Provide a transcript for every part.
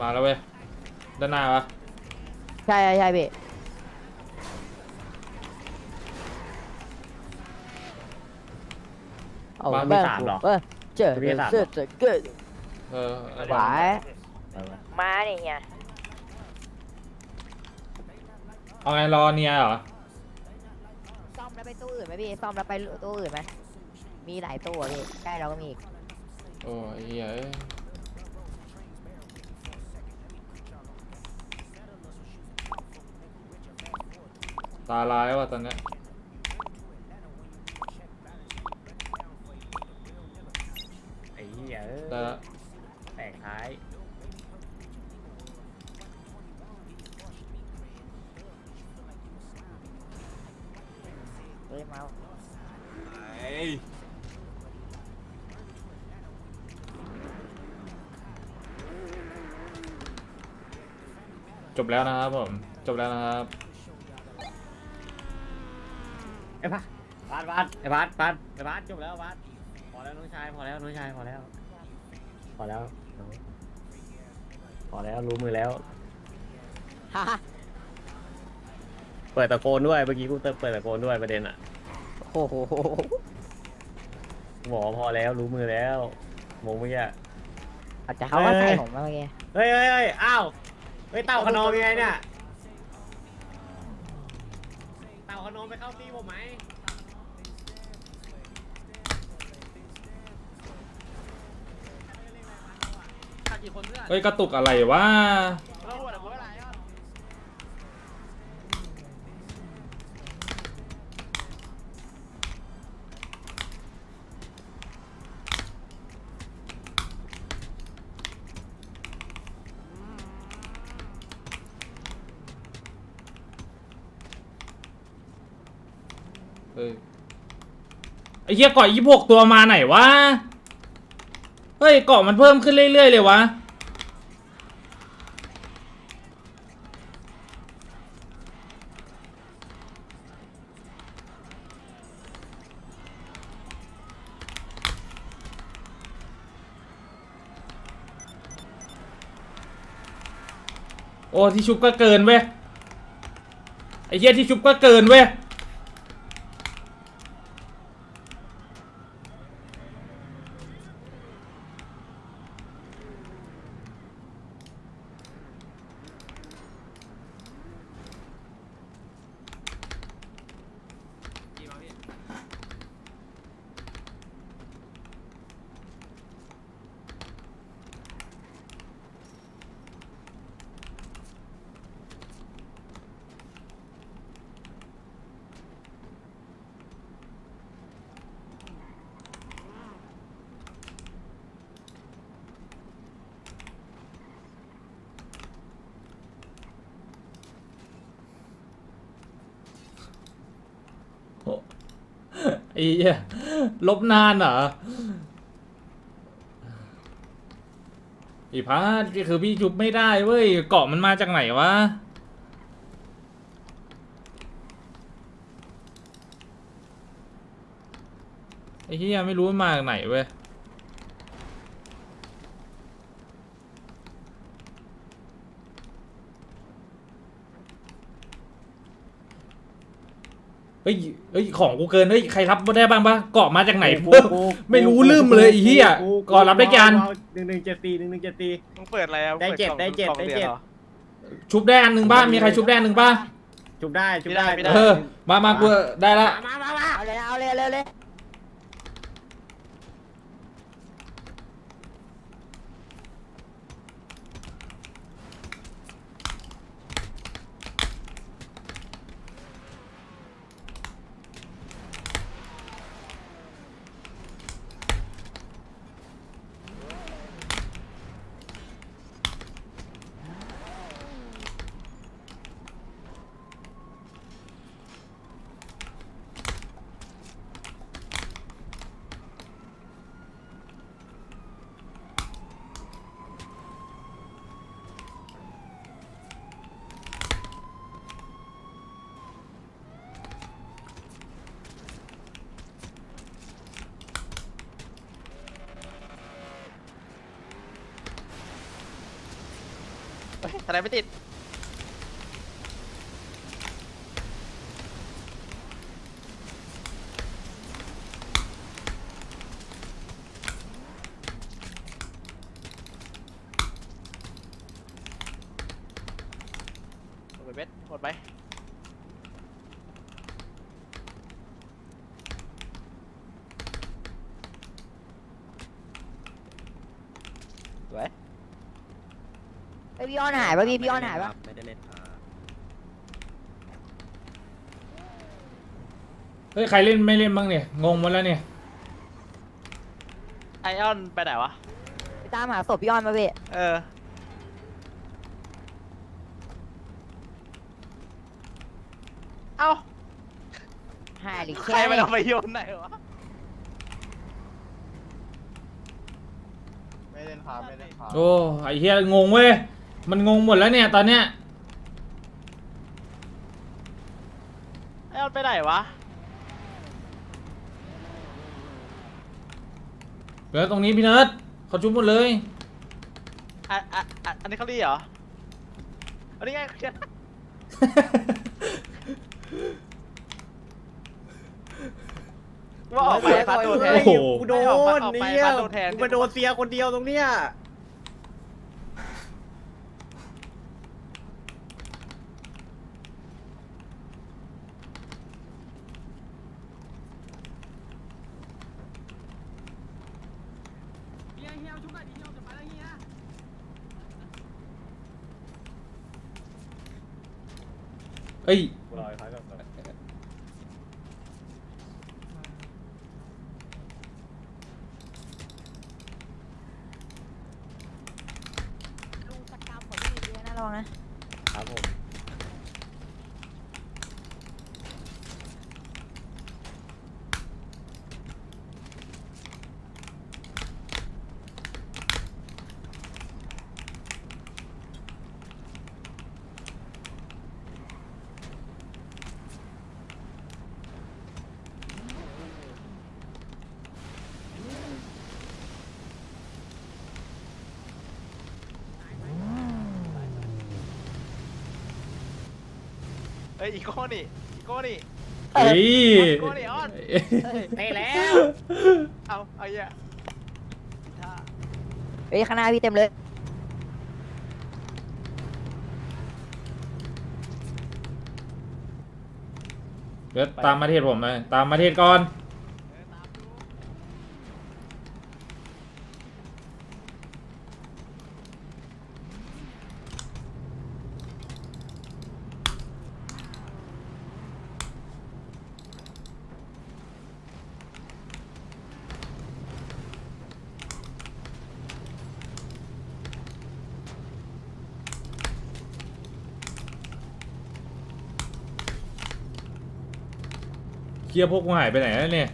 มาแล้วเว้ย ด้านหน้าปะใช่ใช่ใช่พี่เอาบ้านแม่งสามเหรอ เออเจอมีสามเหรอเจอเจอเกิดเออหวายเออมาเนี่ยเฮียเอาไงรอเนียเหรอ ซ่อมแล้วไปตู้อื่นไหมพี่ซ่อมแล้วไปตู้อื่นไหมมีหลายตู้อะพี่ใกล้เราก็มีอีก โอ้ยเหี้ย ตาลายว่ะตอนเนี้ยไอ้เหี้ยเอ้ยได้ละแตกท้าย เฮ้ยมาจบแล้วนะครับผม จบแล้วนะครับ ไอ้พัดพัดพัดไอ้พัดพัดไอ้พัดจบแล้วพัดพอแล้วน้องชายพอแล้วน้องชายพอแล้ว พอแล้วน้องพอแล้วรู้มือแล้วฮ่าฮ่าเปิดตะโกนด้วยเมื่อกี้กูเติมเปิดตะโกนด้วยประเด็นอะโอ้โหหมอพอแล้วรู้มือแล้วมงเมื่อกี้ อาจจะเขาว่าเฮ้ใส่ยผมมาเมื่อกี้ เฮ้ยเฮ้ยเฮ้ยอ้าวเฮ้ยเต่าขนองยังไงเนี่ย เฮ้ยกระตุกอะไรวะเฮ้ยไอ้เหี้ยเกาะยี่หกตัวมาไหนวะ เฮ้ยเกาะมันเพิ่มขึ้นเรื่อยๆเลยวะโอ้ที่ชุบก็เกินเว้ยไอ้เหี้ยที่ชุบก็เกินเว้ย โอ้ ไอ้เหี้ยลบนานเหรออีพัดก็คือพี่ชุบไม่ได้เว้ยเกาะมันมาจากไหนวะไอ้เหี้ยไม่รู้มันมาจากไหนเว้ย ฮ้ยเฮ้ยของกูเกินเฮ้ยใครรับได้บ้างปะเกาะมาจากไหนเพิ่มไม่รู้ลืมเลยไอ้เหี้ยก่อนรับได้กันหนึ่งหนึ่งเจ็ดสี่หนึ่งหนึ่งเจ็ดสี่มึงเปิดอะไรอะได้เจ็ดมึงได้ปิเจ็ดกล่องได้รียนเจ็ดหรอชุบได้อันหนึ่งบ้างมีใครชุบได้อันหนึ่งบ้างจุบได้จุบได้ไม่ได้เออมามากูได้ละมามามาเอาเลยเอาเลยเอาเลย ฮ้ยอะไรไม่ติด หมดไปเบ็ดหมดไป สวย ไอ พี่อ้อนหายป่ะพี่พี่อ้อนหายป่ะไม่ได้เล่นครับเฮ้ยใครเล่นไม่เล่นบ้างเนี่ยงงหมดแล้วเนี่ยไอออนไปไหนวะ ไปตามหาศพพี่อ้อนมาพี่เออ เอ้า หายหรือใคแค่รมันเนี่ยเอาไปโยนไหนวะ ไม่เล่นครับไม่เล่นครับโอ้ไอ้เฮียงงเว้ย มันงงหมดแล้วเนี่ยตอนเนี้ยไอออนไปไหนวะเหลือตรงนี้พี่เนิร์ดเขาชุบหมดเลย อะอะอะอันนี้เขาเรียกเหรอ อันนี้ไงว่าออกไปพัดโดนแทน โอ้โห กูโดไม่ออกไปนออกไปเนี่ยพัดโดนแทน กูมาโดนเสียคนเดียวตรงเนี้ย เอ้ยกูรอไอ้พัดก่อนลุงสกรรมของพี่เยอะนะระวังนะครับผม เฮ้ยอีโก้นี่อีโก้นี่เฮ้ยโก้ดิออนเตะแล้ว เอาเอาเหี้ยท่าเฮ้ยข้างหน้าพี่เต็มเลย เดี๋ยวตามมาเทศผมเลยตามมาเทศก่อน เคลียร์พวกกูหายไปไหนแล้วเนี่ย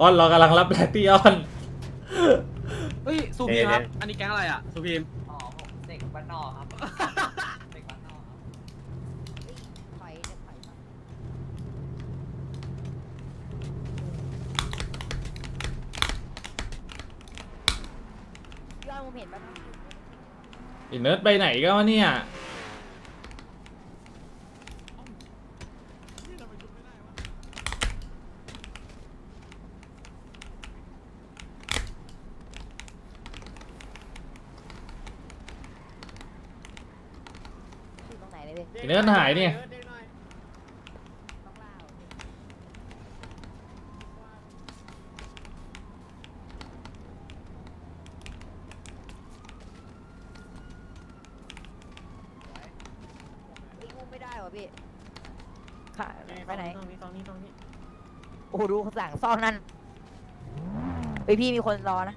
ออนเรากำลังรับแลตตี้ออน เฮ้ย ซูพีมครับ อันนี้แก๊งอะไรอะ ซูพีม อ๋อผมเด็กบ้านนอกครับ เด็กบ้านนอกครับ ถอยถอยมาพี่อ้อนผมเห็นป่ะ ไอีเนิร์ดไปไหนกันวะเนี่ยอยู่ตรงไหนเลยพี่ไอ้เนื้อหายเนี่ย ต้องล่าเหรอพี่เฮ้ยอุ้มไม่ได้เหรอพี่ค่ะไปไหน ตรงนี้ตรงนี้ตรงนี้ โอ้โห ดูสั่งซ่อนนั่นไปพี่มีคนรอนะ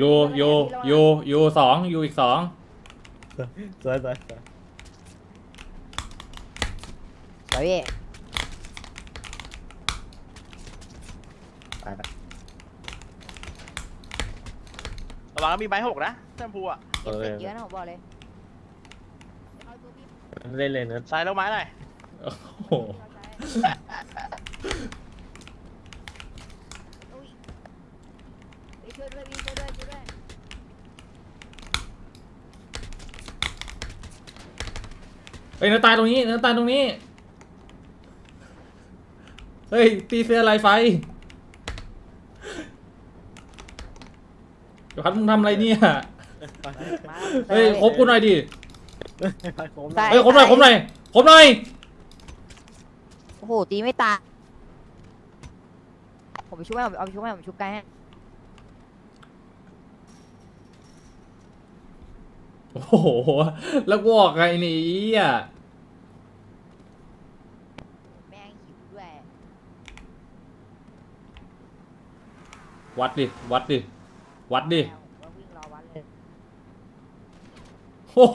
ยูยูยูยูสองยูอีกสองสวยสวยสวยสวยพี่ไปไประวังมีไม้หกนะแชมพูอะเก็บเสร็จเยอะนะผมบอกเลยเล่นเลยเนอะซ้ายแล้วไม้หน่อยโอ้โห อุ้ยพี่ช่วยด้วยพี่ช่วยด้วยช่วยด้วย เฮ้ยเนื้อตายตรงนี้เนื้อตายตรงนี้ เฮ้ย ตีเสื้อลายไฟเดี๋ยวพัดมึงทำอะไรเนี่ยไปมาเฮ้ยคบกูหน่อยดิไปโค้งได้เฮ้ยคบหน่อยคบหน่อยคบหน่อยโอ้โหตีไม่ตายผมไปช่วยให้ผมเอาไปช่วยให้ผมชุบไกลให้ โอ้โห แล้วกูออกไงนี่อะแม่งหิวด้วยวัดดิ วัดดิ วัดดิแม่งผมว่าวิ่งรอวัดเลยโอ้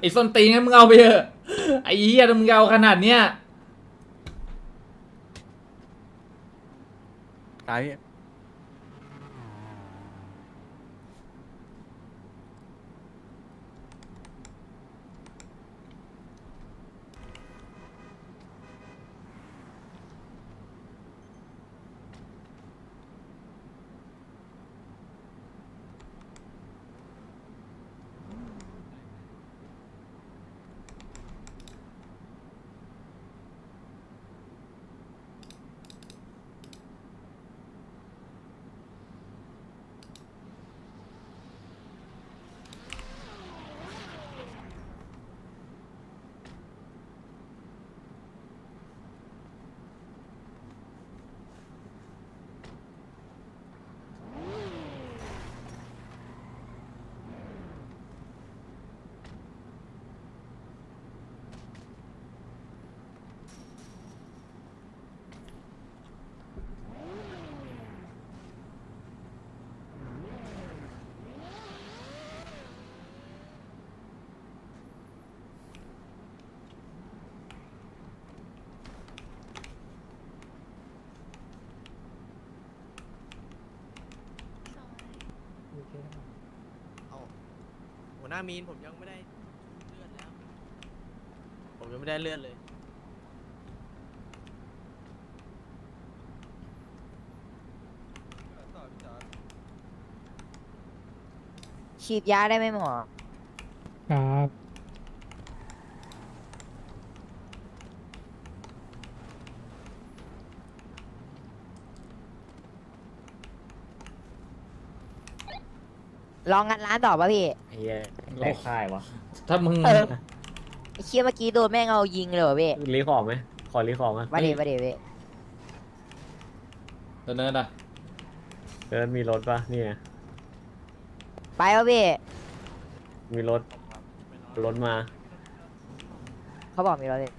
ไอ้ส้นตีนงั้นมึงเอาไปเถอะ ไอ้เหี้ยมึงเอาขนาดเนี้ย ตาย หัวหน้ามีนผมยังไม่ได้เลื่อนแล้ว ผมยังไม่ได้เลื่อนเลยฉีดยาได้ไหมหมอ ครับ ลองงัดร้านต่อป่ะพี่ ไอ้เหี้ยแตกค่ายวะถ้ามึงเออ ไอ้เชี่ยเมื่อกี้โดนแม่งเอายิงเลยเหรอพี่รีของไหมขอรีของอะมาเดี๋ยวมาเดี๋ยวพี่เดินเนินอะเดินมีรถปะนี่ไงไปป่ะพี่มีรถ รถมาเขาบอกมีรถเลย